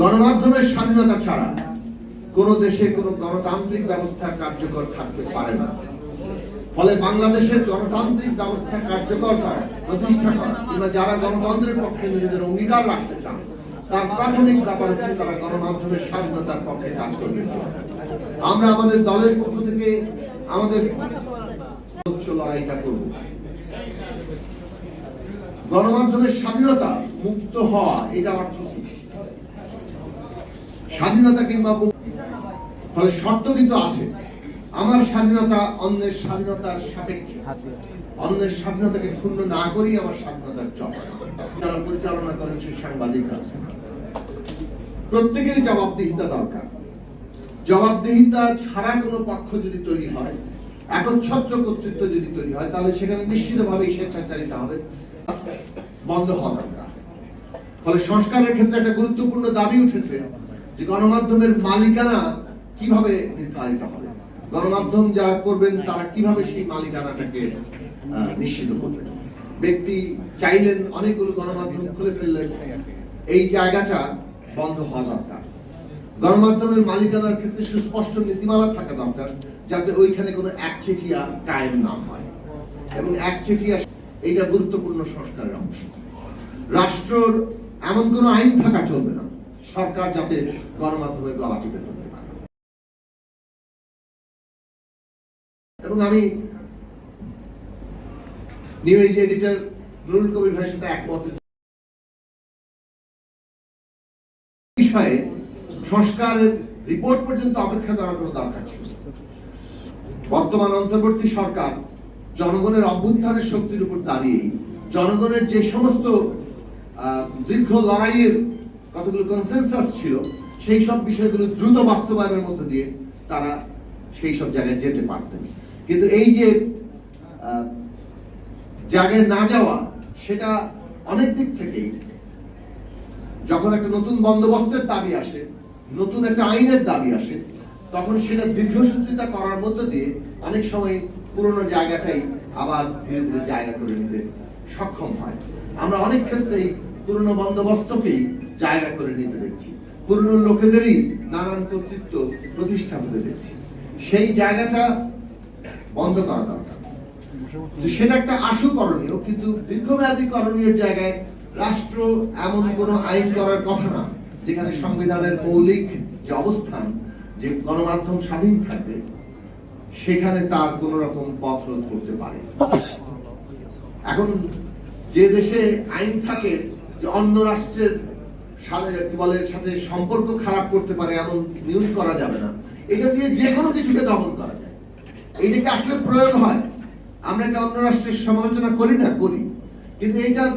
গণমাধ্যমের স্বাধীনতা ছাড়া কোন দেশে কোন গণতান্ত্রিক ব্যবস্থা কার্যকর থাকতে পারে না। ফলে বাংলাদেশের গণতান্ত্রিক ব্যবস্থা কার্যকর করা প্রতিষ্ঠা করা যারা গণতন্ত্রের পক্ষে নিজেদের অঙ্গীকার রাখতে চান, তার প্রাথমিক ব্যাপার হচ্ছে তারা গণমাধ্যমের স্বাধীনতার পক্ষে কাজ করবে আমরা আমাদের দলের পক্ষ থেকে আমাদের লড়াইটা করব। গণমাধ্যমের স্বাধীনতা মুক্ত হওয়া, এটা অর্থ কি? স্বাধীনতা কিংবা ফলে শর্ত কিন্তু আছে। আমার স্বাধীনতা অন্যের স্বাধীনতার সাপেক্ষে। অন্যের স্বাধীনতাকে ক্ষুণ্ণ না করেই আমার স্বাধীনতার চপ যারা পরিচালনা করেন সেই সাংবাদিকরা প্রত্যেকেরই জবাবদিহিতা দরকার। জবাবদিহিতা ছাড়া কোনো পক্ষ যদি তৈরি হয়, একচ্ছত্র কর্তৃত্ব যদি তৈরি হয়, তাহলে সেখানে নিশ্চিতভাবে স্বেচ্ছাচারিতা হবে। বন্ধ হওয়া দরকার। ফলে সংস্কারের ক্ষেত্রে একটা গুরুত্বপূর্ণ দাবি উঠেছে। যে গণমাধ্যমের মালিকানা কীভাবে নির্ধারিত হবে? গণমাধ্যম যারা করবেন, তারা কীভাবে সেই মালিকানাটাকে নিশ্চিত করবেন? ব্যক্তি চাইলেন অনেকগুলো গণমাধ্যম খুলে ফেললেন, এই জায়গাটা বন্ধ হওয়া দরকার। গণমাধ্যমের মালিকানার ক্ষেত্রে সুস্পষ্ট নীতিমালা থাকা দরকার, যাতে ওইখানে কোনো একচেটিয়া টাইম না হয়। এবং একচেটিয়া এইটা গুরুত্বপূর্ণ সংস্কারের অংশ। রাষ্ট্রর এমন কোনো আইন থাকা চলবে না। সরকার যাতে গণমাধ্যমের গলা টিপে ধরতে পারে। এবং আমি new age editor Nurul Kabir ভাইয়ের সাথে একমত। বিষয়ে সংস্কারের রিপোর্ট পর্যন্ত অপেক্ষা করার কোনো দরকার ছিল বর্তমান অন্তর্বর্তী সরকার জনগণের অভ্যুত্থানের শক্তির উপর দাঁড়িয়ে জনগণের যে সমস্ত দীর্ঘ লড়াইয়ের কতগুলো কনসেনসাস ছিল, সেই সব বিষয়গুলো দ্রুত বাস্তবায়নের মধ্য দিয়ে তারা সেই সব জায়গায় যেতে পারতেন। কিন্তু এই যে জায়গায় না যাওয়া, সেটা অনেক দিক থেকেই যখন একটা নতুন বন্দোবস্তের দাবি আসে, নতুন একটা আইনের দাবি আসে, তখন সেটা দীর্ঘসূত্রিতা করার মধ্য দিয়ে অনেক সময় পুরনো জায়গাটাই আবার ধীরে ধীরে জায়গা করে নিতে সক্ষম হয়। আমরা অনেক ক্ষেত্রেই পুরনো বন্দোবস্তকেই জায়গা করে নিতে দেখছি। পুরনো লোকেদেরই নানান কর্তৃত্ব প্রতিষ্ঠা হতে দেখছি। সেই জায়গাটা বন্ধ করা দরকার। সেটা একটা আশু করণীয়, কিন্তু দীর্ঘমেয়াদী করণীয় জায়গায় রাষ্ট্র এমন কোন আইন করার কথা না, যেখানে সংবিধানের মৌলিক যে অবস্থান, যে গণমাধ্যম স্বাধীন থাকবে, সেখানে তার কোন রকম পথ রোধ করতে পারে। এখন যে দেশে আইন থাকে অন্য রাষ্ট্রের বলে, সাথে সম্পর্ক খারাপ করতে পারে এমন নিউজ করা যাবে না। এটা দিয়ে যে কোনো কিছুকে দমন করা যায়। এইটাকে আসলে প্রয়োগ হয়? আমরা কি অন্য রাষ্ট্রের সমালোচনা করি না, করি। কিন্তু এইটার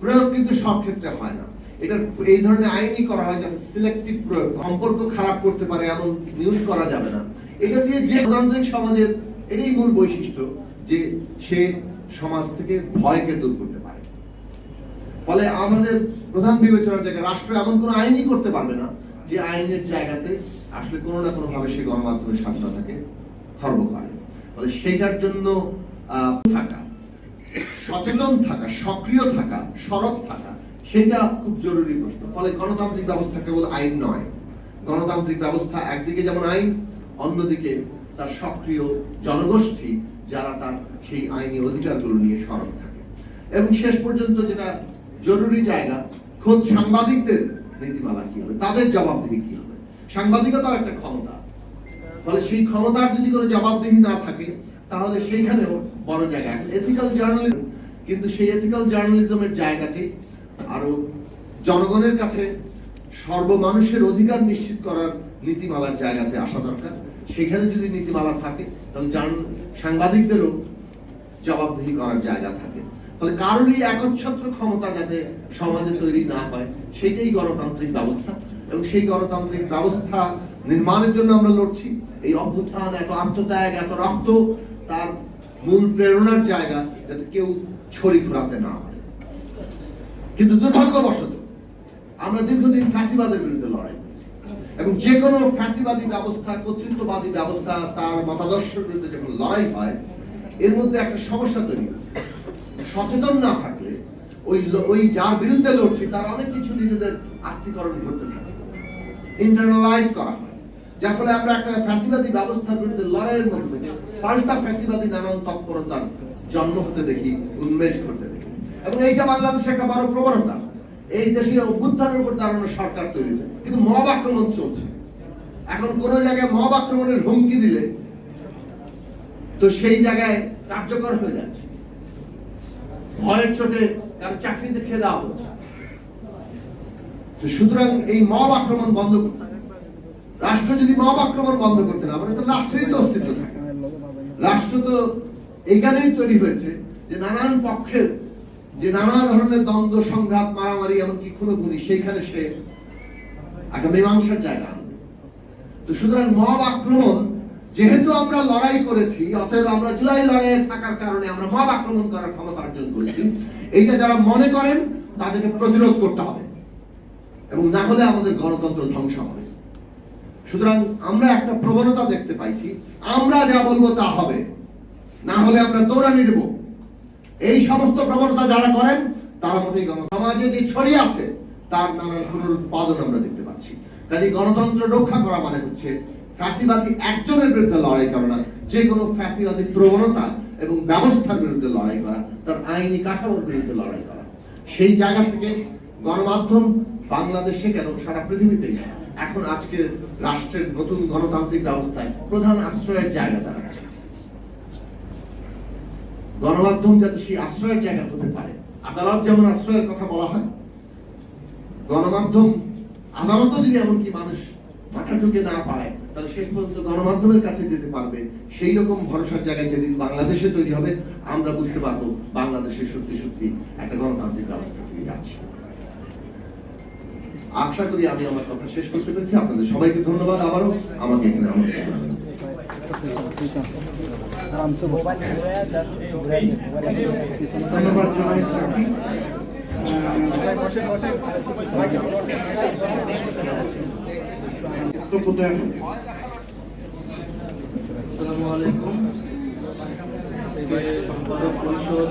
প্রয়োগ কিন্তু সব ক্ষেত্রে হয় না। এটা এই ধরনের আইনই করা হয় যাতে সিলেক্টিভ প্রয়োগ, সম্পর্ক খারাপ করতে পারে এমন নিউজ করা যাবে না। এটা দিয়ে যে গণতান্ত্রিক সমাজের, এটাই মূল বৈশিষ্ট্য যে সে সমাজ থেকে ভয়কে দূর করতে ফলে আমাদের প্রধান বিবেচনার জায়গায় রাষ্ট্র এমন কোনো আইনই করতে পারবে না যে আইনের জায়গাতে আসলে কোনো না কোনো ভাবে সে গণমাধ্যমের স্বাধীনতাকে খর্ব করে। ফলে সেইটার জন্য থাকা, সচেতন থাকা, সক্রিয় থাকা, সরব থাকা, সেটা খুব জরুরি প্রশ্ন। ফলে গণতান্ত্রিক ব্যবস্থা কেবল আইন নয়। গণতান্ত্রিক ব্যবস্থা একদিকে যেমন আইন, অন্যদিকে তার সক্রিয় জনগোষ্ঠী যারা তার সেই আইনি অধিকারগুলো নিয়ে সরব থাকে। এবং শেষ পর্যন্ত যেটা জরুরি জায়গা। খোদ সাংবাদিকদের নীতিমালা কি হবে? তাদের জবাবদিহি কি হবে? সাংবাদিকতার একটা ক্ষমতা। ফলে সেই ক্ষমতার যদি কোনো জবাবদিহি না থাকে, তাহলে সেইখানেও বড় জায়গা। এথিক্যাল জার্নালিজম কিন্তু সেই এথিক্যাল জার্নালিজমের জায়গাটি আরও জনগণের কাছে সর্বমানুষের অধিকার নিশ্চিত করার নীতিমালার জায়গাতে আসা দরকার। সেখানে যদি নীতিমালা থাকে, তাহলে সাংবাদিকদেরও জবাবদিহি করার জায়গা থাকে। ফলে কারোরই একচ্ছত্র ক্ষমতা যাতে সমাজে তৈরি না হয় সেটাই গণতান্ত্রিক ব্যবস্থা। এবং সেই গণতান্ত্রিক ব্যবস্থা নির্মাণের জন্য আমরা লড়ছি। এই অভ্যুত্থান এত আত্মত্যাগ, এত রক্ত, তার মূল প্রেরণার জায়গা যাতে কেউ ছড়ি ঘোরাতে না হয় কিন্তু দুর্ভাগ্যবশত আমরা দীর্ঘদিন ফ্যাসিবাদের বিরুদ্ধে লড়াই এবং যে কোনো ফ্যাসিবাদী ব্যবস্থা, কর্তৃত্ববাদী ব্যবস্থা, তার মতাদর্শের বিরুদ্ধে যখন লড়াই হয়, এর মধ্যে একটা সমস্যা তৈরি হয়। সচেতন না থাকলে ওই ওই যার বিরুদ্ধে লড়ছি, তার অনেক কিছু নিজেদের আত্মীকরণ করতে থাকে। ইন্টারনালাইজ করা হয়। যার ফলে আমরা একটা ফ্যাসিবাদী ব্যবস্থার বিরুদ্ধে লড়াইয়ের মাধ্যমে পাল্টা ফ্যাসিবাদী নানান তৎপরতার জন্ম হতে দেখি, উন্মেষ ঘটতে দেখি। এবং এইটা বাংলাদেশের একটা বড় প্রবণতা। এই দেশে অভ্যুত্থানের উপর দাঁড়ানো সরকার তৈরি হয়েছে। কিন্তু মব আক্রমণ চলছে। এখন কোন জায়গায় মব আক্রমণের হুমকি দিলে তো সেই জায়গায় কার্যকর হয়ে যাচ্ছে। ভয়ের চোটে তার চাকরিতে খেয়ে দেওয়া হচ্ছে। সুতরাং এই মব আক্রমণ বন্ধ করতে রাষ্ট্র যদি মব আক্রমণ বন্ধ করতে না পারে তো রাষ্ট্রেরই তো অস্তিত্ব থাকে। রাষ্ট্র তো এখানেই তৈরি হয়েছে যে নানান পক্ষের, যে নানা ধরনের দ্বন্দ্ব, সংঘাত, মারামারি, এমনকি খুনোখুনি, সেইখানে সে একটা মীমাংসার জায়গা তো সুতরাং মব আক্রমণ যেহেতু আমরা লড়াই করেছি, অতএব আমরা জুলাই লড়াইয়ে থাকার কারণে আমরা মব আক্রমণ করার ক্ষমতা অর্জন করেছি। এইটা যারা মনে করেন, তাদেরকে প্রতিরোধ করতে হবে। এবং না হলে আমাদের গণতন্ত্র ধ্বংস হবে। সুতরাং আমরা একটা প্রবণতা দেখতে পাইছি, আমরা যা বলব তা হবে। না হলে আমরা দৌড়ানি দেব। এই সমস্ত প্রবণতা যারা করেন, তারা মোটেই সমাজে যে ছড়িয়ে আছে, তার নানান পুনরুৎপাদন আমরা দেখতে পাচ্ছি। কাজে গণতন্ত্র রক্ষা করা মানে হচ্ছে ফ্যাসিবাদী একজনের বিরুদ্ধে লড়াই করা না, যে কোনো ফ্যাসিবাদী প্রবণতা এবং ব্যবস্থার বিরুদ্ধে লড়াই করা, তার আইনি কাঠামোর বিরুদ্ধে লড়াই করা। সেই জায়গা থেকে গণমাধ্যম বাংলাদেশে কেন সারা পৃথিবীতেই এখন আজকে রাষ্ট্রের নতুন গণতান্ত্রিক ব্যবস্থায় প্রধান আশ্রয়ের জায়গা দাঁড়াচ্ছে গণমাধ্যম যাতে সেই আশ্রয়ের জায়গা হতে পারে, আদালত যেমন আশ্রয়ের কথা বলা হয়, গণমাধ্যম আদালত যদি এমনকি মানুষ মাথা ঢুকে না পায় তাহলে শেষ পর্যন্ত গণমাধ্যমের কাছে যেতে পারবে, সেই রকম ভরসার জায়গায় যেদিন বাংলাদেশে তৈরি হবে, আমরা বুঝতে পারব বাংলাদেশে সত্যি সত্যি একটা গণতান্ত্রিক ব্যবস্থা থেকে যাচ্ছে আশা করি আমি আমার কথা শেষ করতে পেরেছি। আপনাদের সবাইকে ধন্যবাদ আবারও। আমাকে এখানে ধন্যবাদ জানাই বসে বসে বক্তব্য দেন আসসালামু আলাইকুম সম্পাদক পরিষদ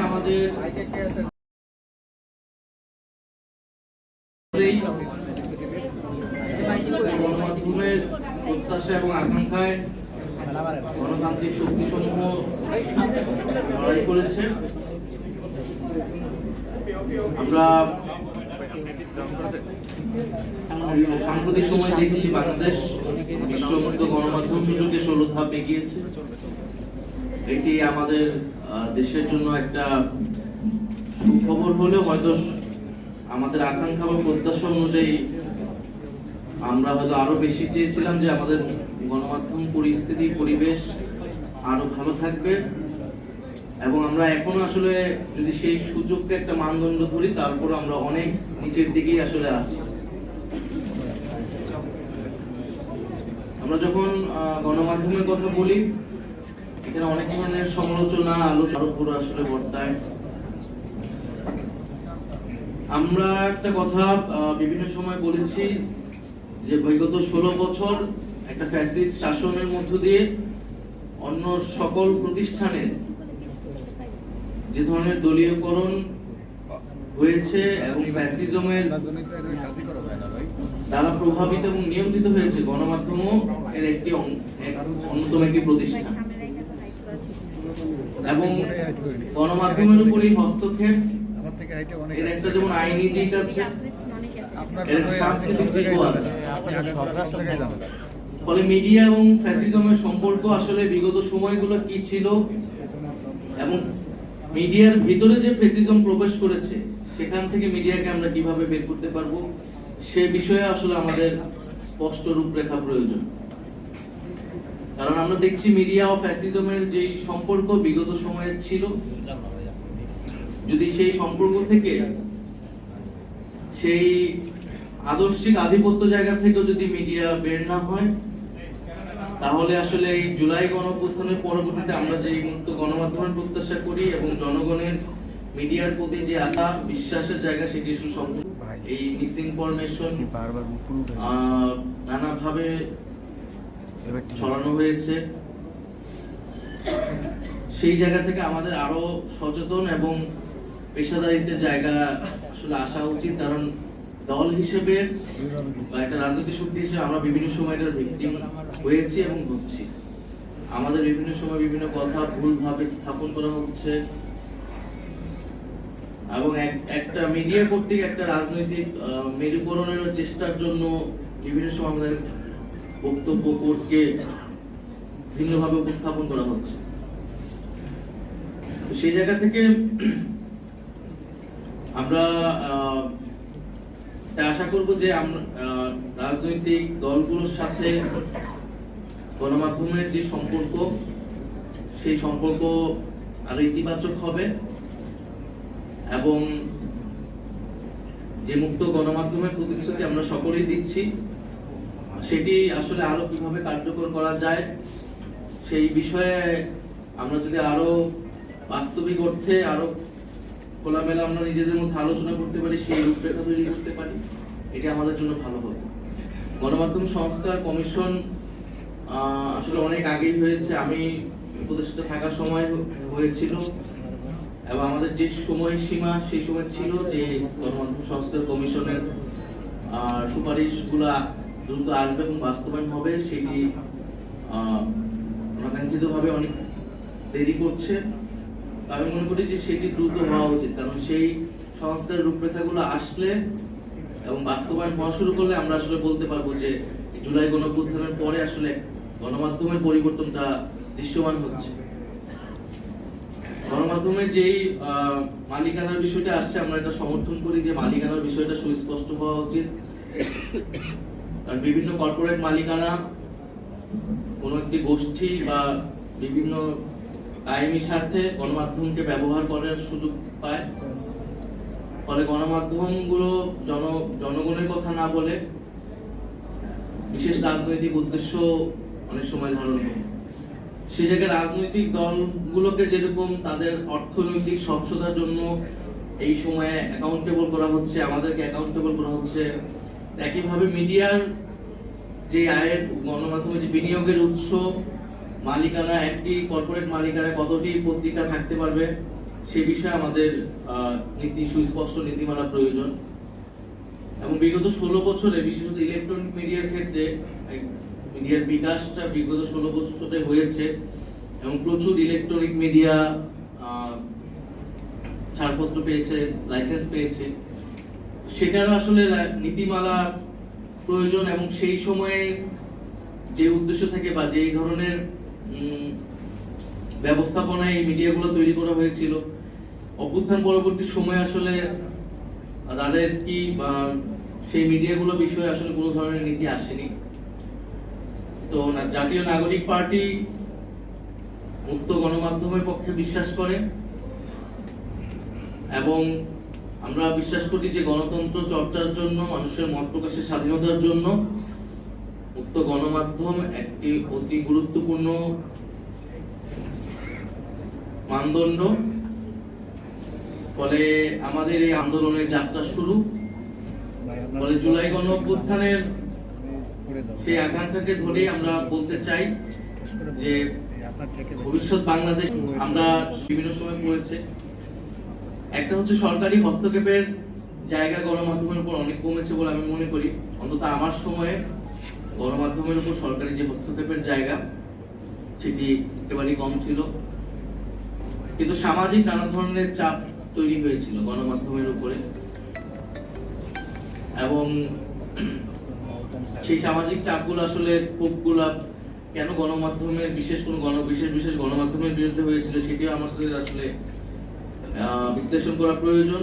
আমাদের গণমাধ্যমের প্রত্যাশা এবং আকাঙ্ক্ষায় গণতান্ত্রিক শক্তিসমূহ লড়াই করেছে। আমরা সাম্প্রতিক সময় দেখছি বাংলাদেশ বিশ্বমুক্ত গণমাধ্যম সূচকে ষোলো ধাপ এগিয়েছে। এটি আমাদের দেশের জন্য একটা সুখবর হলেও হয়তো আমাদের আকাঙ্ক্ষা বা প্রত্যাশা অনুযায়ী আমরা হয়তো আরও বেশি চেয়েছিলাম যে আমাদের গণমাধ্যম, পরিস্থিতি, পরিবেশ আরও ভালো থাকবে। এবং আমরা এখনও আসলে যদি সেই সুযোগকে একটা মানদণ্ড ধরি তারপর আমরা অনেক নিচের দিকেই আসলে আছি। আমরা যখন গণমাধ্যমের কথা বলি, এখানে অনেক ধরনের সমালোচনা আলোচনার উপর আসলে বর্তায় আমরা একটা কথা বিভিন্ন সময় বলেছি যে বিগত ষোলো বছর একটা ফ্যাসিস্ট শাসনের মধ্য দিয়ে অন্য সকল প্রতিষ্ঠানের যে ধরনের দলীয়করণ হয়েছে এবং ফ্যাসিজমের দ্বারা প্রভাবিত এবং নিয়ন্ত্রিত হয়েছে গণমাধ্যমও এর একটি অন্যতম একটি প্রতিষ্ঠান এবং গণমাধ্যমের উপর এই হস্তক্ষেপ, এর আইনি দিক সাংস্কৃতিক দিকও আছে। ফলে মিডিয়া এবং ফ্যাসিজমের সম্পর্ক আসলে বিগত সময়গুলো কি ছিল? এবং মিডিয়ার ভিতরে যে ফ্যাসিজম প্রবেশ করেছে, সেখান থেকে মিডিয়াকে আমরা কীভাবে বের করতে পারব? সে বিষয়ে আসলে আমাদের স্পষ্ট রূপরেখা প্রয়োজন। কারণ আমরা দেখছি মিডিয়া ও ফ্যাসিজমের যেই সম্পর্ক বিগত সময়ে ছিল, যদি সেই সম্পর্ক থেকে সেই আদর্শিক আধিপত্য জায়গা থেকেও যদি মিডিয়া বের না হয় তাহলে আসলে এই জুলাই গণঅভ্যুত্থানের পরবর্তীতে আমরা যে মুক্ত গণমাধ্যমের প্রত্যাশা করি এবং জনগণের মিডিয়ার প্রতি যে আশা বিশ্বাসের জায়গা সেটি সম্পূর্ণ এই মিস ইনফরমেশন। নানাভাবে ছড়ানো হয়েছে সেই জায়গা থেকে আমাদের আরও সচেতন এবং পেশাদারিত্বের জায়গা আসলে আসা উচিত কারণ দল হিসেবে বা একটা রাজনৈতিক শক্তি হিসেবে আমরা বিভিন্ন সময় এটার ভিকটিম হয়েছি এবং হচ্ছি। আমাদের বিভিন্ন সময় বিভিন্ন কথা ভুলভাবে স্থাপন করা হচ্ছে। এবং একটা মিডিয়া কর্তৃক একটা রাজনৈতিক মেরুকরণের চেষ্টার জন্য বিভিন্ন সময় আমাদের বক্তব্য কোর্টকে ভিন্নভাবে উপস্থাপন করা হচ্ছে। সেই জায়গা থেকে আমরা আশা করব যে রাজনৈতিক দলগুলোর সাথে গণমাধ্যমের যে সম্পর্ক, সেই সম্পর্ক আরও ইতিবাচক হবে এবং যে মুক্ত গণমাধ্যমের প্রতিশ্রুতি আমরা সকলেই দিচ্ছি, সেটি আসলে আরও কীভাবে কার্যকর করা যায়, সেই বিষয়ে আমরা যদি আরও বাস্তবিক অর্থে আরও খোলামেলা আমরা নিজেদের মধ্যে আলোচনা করতে পারি, সেই রূপরেখা তৈরি করতে পারি। এটা আমাদের জন্য ভালো হবে গণমাধ্যম সংস্কার কমিশন আসলে অনেক আগেই হয়েছে। আমি উপদেষ্টা থাকার সময় হয়েছিল। এবং আমাদের যে সময় সীমা, সেই সময় ছিল যে গণমাধ্যম সংস্কার কমিশনের সুপারিশগুলা দ্রুত আসবে এবং বাস্তবায়ন হবে, সেটি অনাকাঙ্ক্ষিত ভাবে অনেক দেরি করছে। আমি মনে করি যে সেটি দ্রুত হওয়া উচিত, কারণ সেই সংস্কার রূপরেখাগুলো আসলে এবং বাস্তবায়ন হওয়া শুরু করলে আমরা আসলে বলতে পারব যে জুলাই গণঅভ্যুত্থানের পরে আসলে গণমাধ্যমের পরিবর্তনটা দৃশ্যমান হচ্ছে। গণমাধ্যমের যেই মালিকানার বিষয়টা আসছে, আমরা এটা সমর্থন করি যে মালিকানার বিষয়টা সুস্পষ্ট হওয়া উচিত। কারণ বিভিন্ন কর্পোরেট মালিকানা কোন একটি গোষ্ঠী বা বিভিন্ন কায়েমি স্বার্থে গণমাধ্যমকে ব্যবহার করার সুযোগ পায়। ফলে গণমাধ্যমগুলো জন, জনগণের কথা না বলে বিশেষ রাজনৈতিক উদ্দেশ্য অনেক সময় ধারণ করে। সে জায়গায় রাজনৈতিক দলগুলোকে যেরকম তাদের অর্থনৈতিক স্বচ্ছতার জন্য এই সময়ে অ্যাকাউন্টেবল করা হচ্ছে, আমাদেরকে অ্যাকাউন্টেবল করা হচ্ছে, একইভাবে মিডিয়ার যে আয়ের গণমাধ্যমে যে বিনিয়োগের উৎস মালিকানা, একটি কর্পোরেট মালিকানা কতটি পত্রিকা থাকতে পারবে, সে বিষয়ে আমাদের নীতি, সুস্পষ্ট নীতিমালা প্রয়োজন। এবং বিগত ষোলো বছরে, বিশেষত ইলেকট্রনিক মিডিয়ার ক্ষেত্রে মিডিয়ার বিকাশটা বিগত ষোলো বছরে হয়েছে এবং প্রচুর ইলেকট্রনিক মিডিয়া ছাড়পত্র পেয়েছে লাইসেন্স পেয়েছে। সেটার আসলে নীতিমালা প্রয়োজন এবং সেই সময়ে যে উদ্দেশ্য থাকে বা যেই ধরনের ব্যবস্থাপনায় এই মিডিয়াগুলো তৈরি করা হয়েছিল। অভ্যুত্থান পরবর্তী সময় আসলে তাদের কি সেই মিডিয়াগুলো বিষয়ে আসলে কোনো ধরনের নীতি আসেনি। তো জাতীয় নাগরিক পার্টি মুক্ত গণমাধ্যমের পক্ষে বিশ্বাস করে এবং আমরা বিশ্বাস করি যে গণতন্ত্র চর্চার জন্য, মানুষের মত প্রকাশের স্বাধীনতার জন্য মুক্ত গণমাধ্যম একটি অতি গুরুত্বপূর্ণ মানদণ্ড। ফলে আমাদের এই আন্দোলনের যাত্রা শুরু। ফলে জুলাই গণ অভ্যুত্থানের সেই আকাঙ্ক্ষাকে ধরেই আমরা বলতে চাই যে ভবিষ্যৎ বাংলাদেশ আমরা বিভিন্ন সময় পড়েছে। একটা হচ্ছে সরকারি হস্তক্ষেপের জায়গা গণমাধ্যমের উপর অনেক কমেছে বলে আমি মনে করি। অন্তত আমার সময়ে গণমাধ্যমের উপর সরকারি যে হস্তক্ষেপের জায়গা, সেটি একেবারেই কম ছিল। কিন্তু সামাজিক নানা ধরনের চাপ তৈরি হয়েছিল গণমাধ্যমের উপরে। এবং সেই সামাজিক চাপগুলো আসলে ক্ষোভগুলা কেন গণমাধ্যমের বিশেষ কোনো গণ বিশেষ বিশেষ গণমাধ্যমের বিরুদ্ধে হয়েছিল সেটিও আমার সাথে আসলে বিশ্লেষণ করা প্রয়োজন।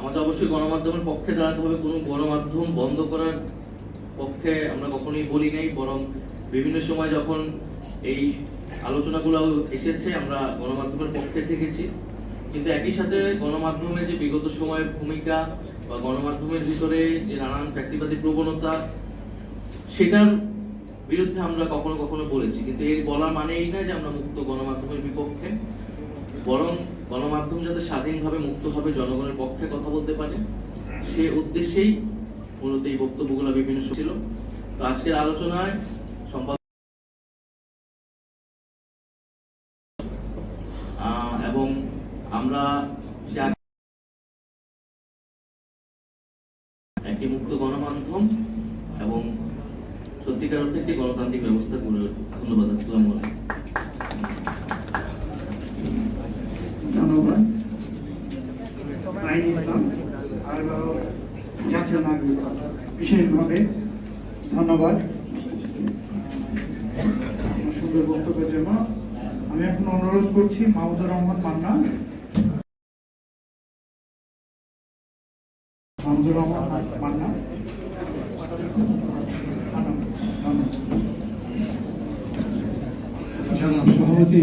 আমাদের অবশ্যই গণমাধ্যমের পক্ষে দাঁড়াতে হবে। কোনো গণমাধ্যম বন্ধ করার পক্ষে আমরা কখনোই বলি নাই, বরং বিভিন্ন সময় যখন এই আলোচনাগুলো এসেছে, আমরা গণমাধ্যমের পক্ষে থেকেছি কিন্তু একই সাথে গণমাধ্যমে যে বিগত সময়ের ভূমিকা বা গণমাধ্যমের ভিতরে যে নানান ফ্যাসিবাদী প্রবণতা, সেটার বিরুদ্ধে আমরা কখনো কখনো বলেছি। কিন্তু এর বলা মানে এই না যে আমরা মুক্ত গণমাধ্যমের বিপক্ষে, বরং গণমাধ্যম যাতে স্বাধীনভাবে মুক্তভাবে জনগণের পক্ষে কথা বলতে পারে। সে উদ্দেশ্যেই মূলত এই বক্তব্যগুলো বিভিন্ন ছিল। তো আজকের আলোচনায় সম্পাদক এবং আমরা একটি মুক্ত গণমাধ্যম এবং সত্যিকার অর্থে একটি গণতান্ত্রিক ব্যবস্থা গড়ে ধন্যবাদ, আসসালামু আলাইকুম ধন্যবাদ আইন ইসলাম আর জাতীয় নাগরিক বিশেষভাবে ধন্যবাদ। সুন্দর বক্তব্যের জন্য আমি এখন অনুরোধ করছি মাহমুদুর রহমান মান্না। মাহমুদুর রহমান মান্না। সভাপতি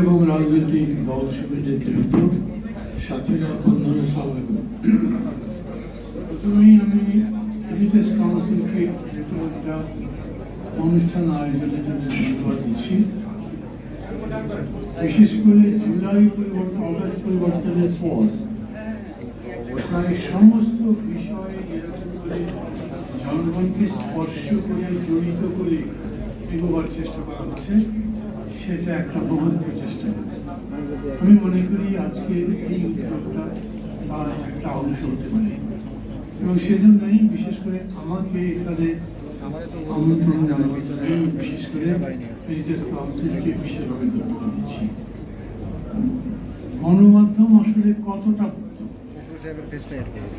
এবং রাজনৈতিক দল নেতৃত্ব। সাথীরা, বন্ধুরা সবাই প্রথমেই আমি হেরিটেজ কাউন্সিলকে একটা অনুষ্ঠান আয়োজনের জন্য ধন্যবাদ দিচ্ছি, বিশেষ করে জুলাই পরিবর্তন, অগাস্ট পরিবর্তনের পর প্রায় সমস্ত বিষয়ে জনগণকে স্পর্শ করে, জড়িত করে এগোবার চেষ্টা করা হচ্ছে, সেটা একটা মহৎ প্রচেষ্টা। আমি মনে করি আজকের এই উদ্যোগটা তার একটা অংশ হতে পারে। এবং সেজন্যই বিশেষ করে আমাকে এখানে আমন্ত্রণ জানাবার জন্য বিশেষ করে কাউন্সিলকে বিশেষভাবে ধন্যবাদ দিচ্ছি। গণমাধ্যম আসলে কতটা মুক্ত?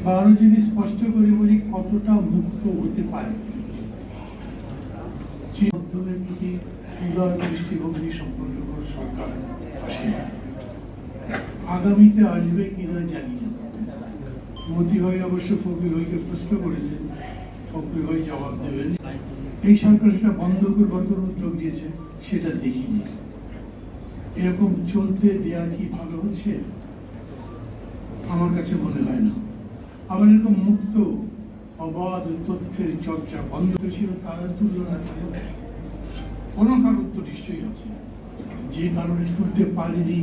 বা আরও যদি স্পষ্ট করে বলি, কতটা মুক্ত হতে পারে? মাধ্যমের দৃষ্টিভঙ্গি সম্পন্ন করে সরকার আসে আগামীতে আসবে কিনা জানি না। মতি ভাই অবশ্য ফকির ভাইকে প্রশ্ন করেছেন ফকির ভাই জবাব দেবেন। এই সরকার সেটা বন্ধ করবার কোনো উদ্যোগ নিয়েছে সেটা দেখিনি এরকম চলতে দেয়া কি ভালো হচ্ছে? আমার কাছে মনে হয় না। আবার এরকম মুক্ত, অবাধ তথ্যের চর্চা বন্ধ ছিল, তারা তুলনা করে। কোনো কারণ তো নিশ্চয়ই আছে। যে কারণে তুলতে পারেনি